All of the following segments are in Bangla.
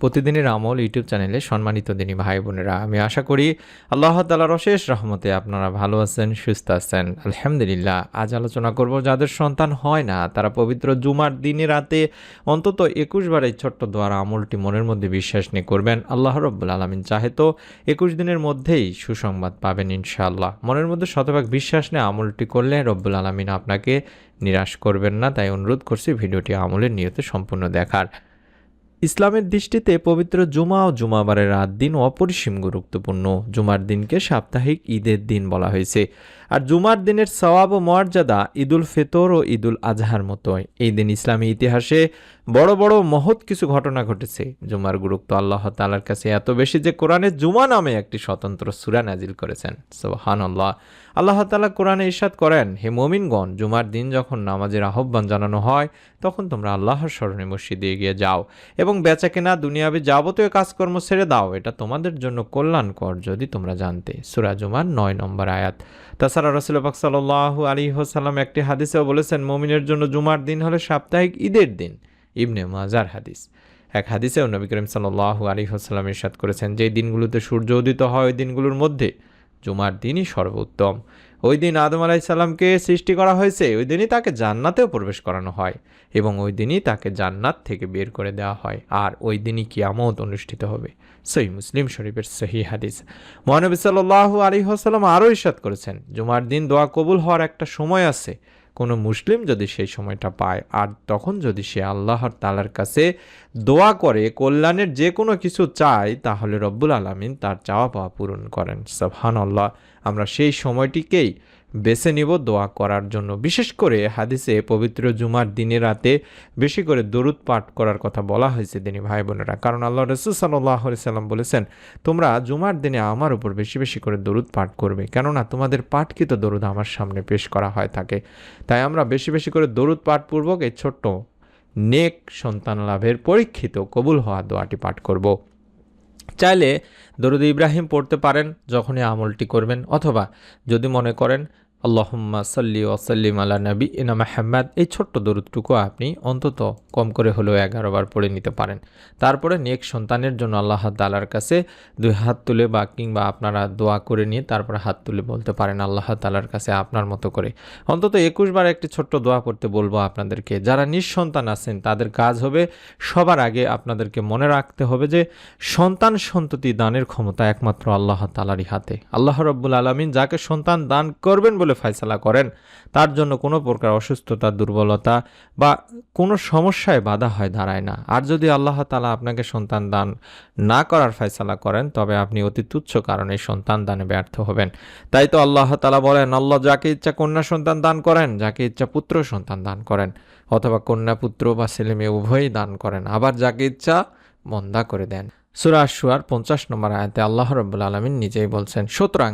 প্রতিদিনের আমল ইউটিউব চ্যানেলে সম্মানিত দিনী ভাই বোনেরা। আমি আশা করি আল্লাহ তালার অশেষ রহমতে আপনারা ভালো আছেন, সুস্থ আছেন। আলহামদুলিল্লাহ, আজ আলোচনা করব যাদের সন্তান হয় না, তারা পবিত্র জুমার দিনে রাতে অন্তত একুশ বার এই ছোট্ট দ্বারা আমলটি মনের মধ্যে বিশ্বাস নিয়ে করবেন। আল্লাহ রব্বুল আলমিন চাহে তো একুশ দিনের মধ্যেই সুসংবাদ পাবেন ইনশাআল্লাহ। মনের মধ্যে শতভাগ বিশ্বাস নিয়ে আমলটি করলে রব্বুল আলমিন আপনাকে নিরাশ করবেন না, তাই অনুরোধ করছি ভিডিওটি আমলের নিয়তে সম্পূর্ণ দেখার। ইসলামের দৃষ্টিতে পবিত্র জুমা ও জুমাবারের রাত দিন অপরিসীম গুরুত্বপূর্ণ। জুমার দিনকে সাপ্তাহিক ঈদের দিন বলা হয়েছে। আর জুমার দিনের সওয়াব ও মর্যাদা ঈদুল ফেতর ও ঈদুল আজহার মতোই। এই দিন ইসলামী ইতিহাসে বড় বড় মহৎ কিছু ঘটনা ঘটেছে। জুমার গুরুত্ব আল্লাহ তালার কাছে এত বেশি যে কোরআনে জুমা নামে একটি স্বতন্ত্র সুরা নাজিল করেছেন। সোহান আল্লাহ আল্লাহ তালা কোরআনে ইরশাদ করেন, হে মোমিনগণ, জুমার দিন যখন নামাজের আহ্বান জানানো হয়, তখন তোমরা আল্লাহর স্মরণে মসজিদে এগিয়ে যাও এবং বেচা কেনা দুনিয়াবি যাবতীয় কাজকর্ম ছেড়ে দাও। এটা তোমাদের জন্য কল্যাণকর যদি তোমরা জানতে। সুরা জুমার নয় নম্বর আয়াত। তাছাড়া রসুলবাক সাল্লাহ আলী হোসাল্লাম একটি হাদিসেও বলেছেন, মমিনের জন্য জুমার দিন হলে সাপ্তাহিক ঈদের দিন। ইবনে মাজার হাদিস। এক হাদিসেও নবী করিম সাল্লাহ আলী হোসাল্লাম ইরশাদ করেছেন যে দিনগুলোতে সূর্য উদিত হয়, ওই দিনগুলোর মধ্যে জুমার দিনই সর্বোত্তম। ওই দিন আদম আলাইসাল্লামকে সৃষ্টি করা হয়েছে, ওই দিনই তাকে জান্নাতেও প্রবেশ করানো হয় এবং ওই দিনই তাকে জান্নাত থেকে বের করে দেওয়া হয় আর ওই দিনই কিয়ামত অনুষ্ঠিত হবে। সহি মুসলিম শরীফের সহি হাদিস। মহানবী সাল্লাহ আলী আরও ইস্বাদ করেছেন, জুমার দিন দোয়া কবুল হওয়ার একটা সময় আছে কোনো মুসলিম যদি সেই সময়টা পায়, আর তখন যদি সে আল্লাহর তালার কাছে দোয়া করে, কল্যাণের যে কোনো কিছু চায়, তাহলে রব্বুল আলমিন তার চাওয়া পাওয়া পূরণ করেন। সাহান আল্লাহ আমরা সেই সময়টিকেই বেছে নিব দোয়া করার জন্য। বিশেষ করে হাদিসে পবিত্র জুমার দিনে রাতে বেশি করে দরুদ পাঠ করার কথা বলা হয়েছে দিনী ভাই বোনেরা। কারণ আল্লাহ রসুল সাল্লাহ সাল্লাম বলেছেন, তোমরা জুমার দিনে আমার উপর বেশি বেশি করে দরুদ পাঠ করবে, কেননা তোমাদের পাঠকৃত দরুদ আমার সামনে পেশ করা হয় থাকে। তাই আমরা বেশি বেশি করে দরুদ পাঠপূর্বক এই ছোট্ট নেক সন্তান লাভের পরীক্ষিত, কবুল হওয়া দোয়াটি পাঠ করব। চাইলে দরুদ ইব্রাহিম পড়তে পারেন যখনই আমলটি করবেন অথবা যদি মনে করেন আল্লাহম্মা সাল্লি ওসাল্লিম আলা নবী ইনা মাহমদ এই ছোট্ট দরুদটুকু আপনি অন্তত কম করে হলেও এগারো বার পড়ে নিতে পারেন। তারপরে নেক সন্তানের জন্য আল্লাহ তালার কাছে দুই হাত তুলে বা কিংবা আপনারা দোয়া করে নিয়ে তারপরে হাত তুলে বলতে পারেন আল্লাহ তালার কাছে আপনার মতো করে। অন্তত একুশ বার একটি ছোট্ট দোয়া করতে বলব আপনাদেরকে। যারা নিঃসন্তান আছেন, তাদের কাজ হবে সবার আগে আপনাদেরকে মনে রাখতে হবে যে সন্তান সন্ততি দানের ক্ষমতা একমাত্র আল্লাহ তালারই হাতে। আল্লাহ রব্বুল আলমিন যাকে সন্তান দান করবেন বলে ফায়সালা করেন। তার জন্য কোনো প্রকার অসুস্থতা, দুর্বলতা বা কোনো সমস্যায় বাধা হয় দাঁড়ায় না। আর যদি আল্লাহ তালা আপনাকে সন্তান দান না করার ফয়সালা করেন, তবে আপনি অতি তুচ্ছ কারণে সন্তান দানে ব্যর্থ হবেন। তাই তো আল্লাহ তালা বলেন, আল্লাহ যাকে ইচ্ছা কন্যা সন্তান দান করেন, যাকে ইচ্ছা পুত্র সন্তান দান করেন, অথবা কন্যা পুত্র বা ছেলে মেয়ে উভয়ই দান করেন, আবার যাকে ইচ্ছা মন্দা করে দেন। সুরা আশুয়ার পঞ্চাশ নম্বর আয়াতে আল্লাহ রব্বুল আলমিন নিজেই বলছেন, সুতরাং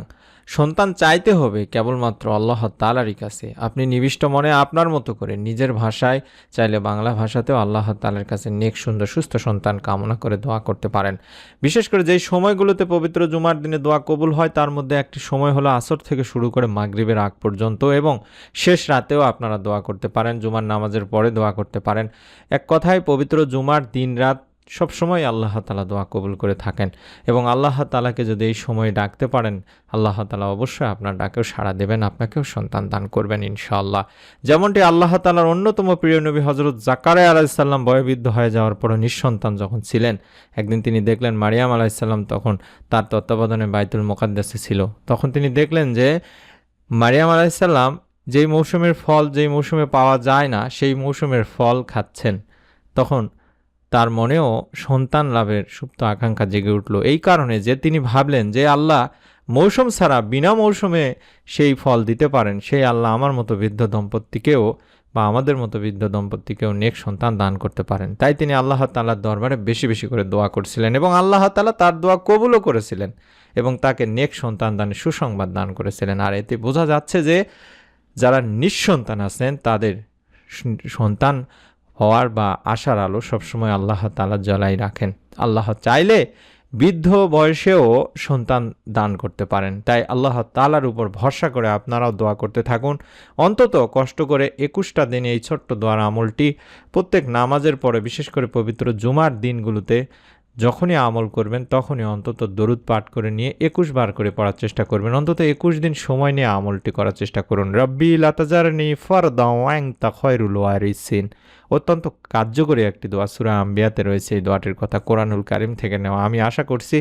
সন্তান চাইতে হবে কেবলমাত্র আল্লাহ তালারই কাছে। আপনি নিবিষ্ট মনে আপনার মতো করে নিজের ভাষায় চাইলে বাংলা ভাষাতেও আল্লাহ তালার কাছে নেক, সুন্দর, সুস্থ সন্তান কামনা করে দোয়া করতে পারেন। বিশেষ করে যেই সময়গুলোতে পবিত্র জুমার দিনে দোয়া কবুল হয়, তার মধ্যে একটি সময় হলো আসর থেকে শুরু করে মাগরিবের আগ পর্যন্ত এবং শেষ রাতেও আপনারা দোয়া করতে পারেন, জুমার নামাজের পরে দোয়া করতে পারেন। এক কথায় পবিত্র জুমার দিন রাত সবসময় আল্লাহ তালা দোয়া কবুল করে থাকেন এবং আল্লাহ তালাকে যদি এই সময় ডাকতে পারেন, আল্লাহ তালা অবশ্যই আপনার ডাকেও সাড়া দেবেন, আপনাকেও সন্তান দান করবেন ইনশাআল্লাহ। যেমনটি আল্লাহ তালার অন্যতম প্রিয় নবী হজরত জাকারে আলাইসাল্লাম বয়বৃদ্ধ হয়ে যাওয়ার পরে নিঃসন্তান যখন ছিলেন, একদিন তিনি দেখলেন মারিয়াম আলাইসাল্লাম তখন তার তত্ত্বাবধানে বাইতুল মোকাদ্দাসে ছিল। তখন তিনি দেখলেন যে মারিয়াম আলাইসাল্লাম যেই মৌসুমের ফল, যেই মৌসুমে পাওয়া যায় না, সেই মৌসুমের ফল খাচ্ছেন। তখন তার মনেও সন্তান লাভের সুপ্ত আকাঙ্ক্ষা জেগে উঠল। এই কারণে যে তিনি ভাবলেন যে আল্লাহ মৌসুম ছাড়া বিনা মৌসুমে সেই ফল দিতে পারেন, সেই আল্লাহ আমার মতো বৃদ্ধ দম্পতিকেও বা আমাদের মতো বৃদ্ধ দম্পতিকেও নেক সন্তান দান করতে পারেন। তাই তিনি আল্লাহ তাল্লার দরবারে বেশি বেশি করে দোয়া করছিলেন এবং আল্লাহ তালা তার দোয়া কবুলও করেছিলেন এবং তাকে নেক সন্তান দানের সুসংবাদ দান করেছিলেন। আর এতে বোঝা যাচ্ছে যে যারা নিঃসন্তান আছেন, তাদের সন্তান হওয়ার বা আশার আলো সবসময় আল্লাহ তালা জ্বালাই রাখেন। আল্লাহ চাইলে বৃদ্ধ বয়সেও সন্তান দান করতে পারেন। তাই আল্লাহ তালার উপর ভরসা করে আপনারাও দোয়া করতে থাকুন। অন্তত কষ্ট করে একুশটা দিনে এই ছোট্ট দোয়ার আমলটি প্রত্যেক নামাজের পরে, বিশেষ করে পবিত্র জুমার দিনগুলোতে যখনই আমল করবেন, তখনই অন্তত দরুদ পাঠ করে নিয়ে একুশ বার করে পড়ার চেষ্টা করবেন। অন্তত একুশ দিন সময় নিয়ে আমলটি করার চেষ্টা করুন। রব্বি লাতাজারনি ফর দাওয়াং তা খয়রুল ওয়ারিসিন। অত্যন্ত কার্যকরী একটি দোয়া। সুরা আম্বিয়াতে রয়েছে এই দোয়াটির কথা কোরআনুল কারিম থেকে নেওয়া। আমি আশা করছি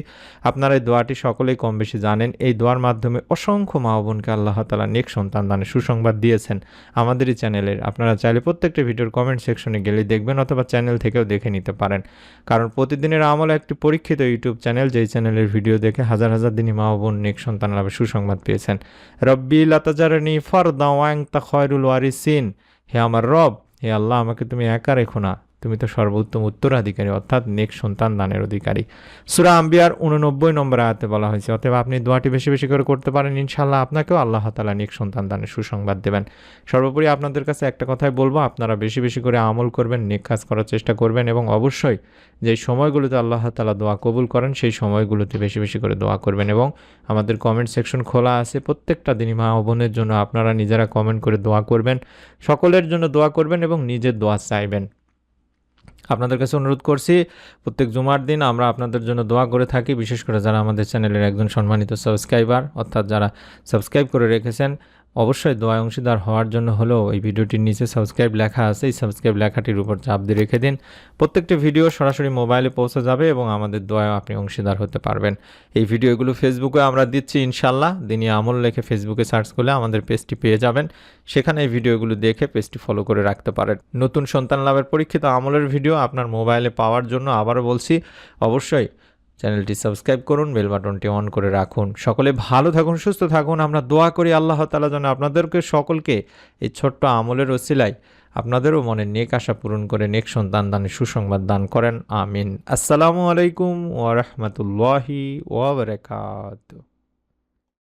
আপনারা এই দোয়াটি সকলেই কম বেশি জানেন। এই দোয়ার মাধ্যমে অসংখ্য মা বোনকে আল্লাহ তালা নেক সন্তান দানে সুসংবাদ দিয়েছেন আমাদেরই চ্যানেলের। আপনারা চাইলে প্রত্যেকটা ভিডিওর কমেন্ট সেকশনে গেলে দেখবেন অথবা চ্যানেল থেকেও দেখে নিতে পারেন। কারণ প্রতিদিনের আমল একটি পরীক্ষিত ইউটিউব চ্যানেল, যেই চ্যানেলের ভিডিও দেখে হাজার হাজার দিনই মা বোন নেক সন্তান লাভে সুসংবাদ পেয়েছেন। রব্বি লাতাজারানি ফর দা দাওয়াং তা খয়রুল ওয়ারিসিন। হে আমার রব হে আল্লাহ আমাকে তুমি একা রেখো না। তুমি তো সর্বোত্তম উত্তরাধিকারী, অর্থাৎ নেক সন্তান দানের অধিকারী। সুরা আম্বিয়ার উননব্বই নম্বর আয়াতে বলা হয়েছে, অতএব আপনি দোয়াটি বেশি বেশি করে করতে পারেন ইনশাল্লাহ আপনাকেও আল্লাহ তালা নেক সন্তান দানের সুসংবাদ দেবেন। সর্বোপরি আপনাদের কাছে একটা কথাই বলব, আপনারা বেশি বেশি করে আমল করবেন, নেক কাজ করার চেষ্টা করবেন এবং অবশ্যই যে সময়গুলোতে আল্লাহ তালা দোয়া কবুল করেন, সেই সময়গুলোতে বেশি বেশি করে দোয়া করবেন এবং আমাদের কমেন্ট সেকশন খোলা আছে, প্রত্যেকটা দিনই মা বোনের জন্য আপনারা নিজেরা কমেন্ট করে দোয়া করবেন, সকলের জন্য দোয়া করবেন এবং নিজের দোয়া চাইবেন। আপনাদের কাছে অনুরোধ করছি, প্রত্যেক জুমার দিন আমরা আপনাদের জন্য দোয়া করে থাকি, বিশেষ করে যারা আমাদের চ্যানেলের একজন সম্মানিত সাবস্ক্রাইবার, অর্থাৎ যারা সাবস্ক্রাইব করে রেখেছেন অবশ্যই দোয়া অংশীদার হওয়ার জন্য হলেও এই ভিডিওটির নিচে সাবস্ক্রাইব লেখা আছে। এই সাবস্ক্রাইব লেখাটির উপর চাপ দিয়ে রেখে দিন। প্রত্যেকটি ভিডিও সরাসরি মোবাইলে পৌঁছে যাবে এবং আমাদের দোয়ায় আপনি অংশীদার হতে পারবেন। এই ভিডিওগুলো ফেসবুকে আমরা দিচ্ছি ইনশাল্লাহ দিনই আমল লেখে ফেসবুকে সার্চ করলে আমাদের পেজটি পেয়ে যাবেন। সেখানে এই ভিডিওগুলো দেখে পেজটি ফলো করে রাখতে পারেন। নতুন সন্তান লাভের পরীক্ষিত আমলের ভিডিও আপনার মোবাইলে পাওয়ার জন্য আবারও বলছি, অবশ্যই চ্যানেলটি সাবস্ক্রাইব করুন, বেল বাটনটি অন করে রাখুন। সকলে ভালো থাকুন, সুস্থ থাকুন। আমরা দোয়া করি আল্লাহ তালা যেন আপনাদেরকে, সকলকে এই ছোট্ট আমলের ওসিলায় আপনাদেরও মনে নেক আশা পূরণ করে, নেক সন্তান দানে সুসংবাদ দান করেন। আমিন। আসসালামু আলাইকুম ওয়া রাহমাতুল্লাহি ওয়া বারাকাতুহু।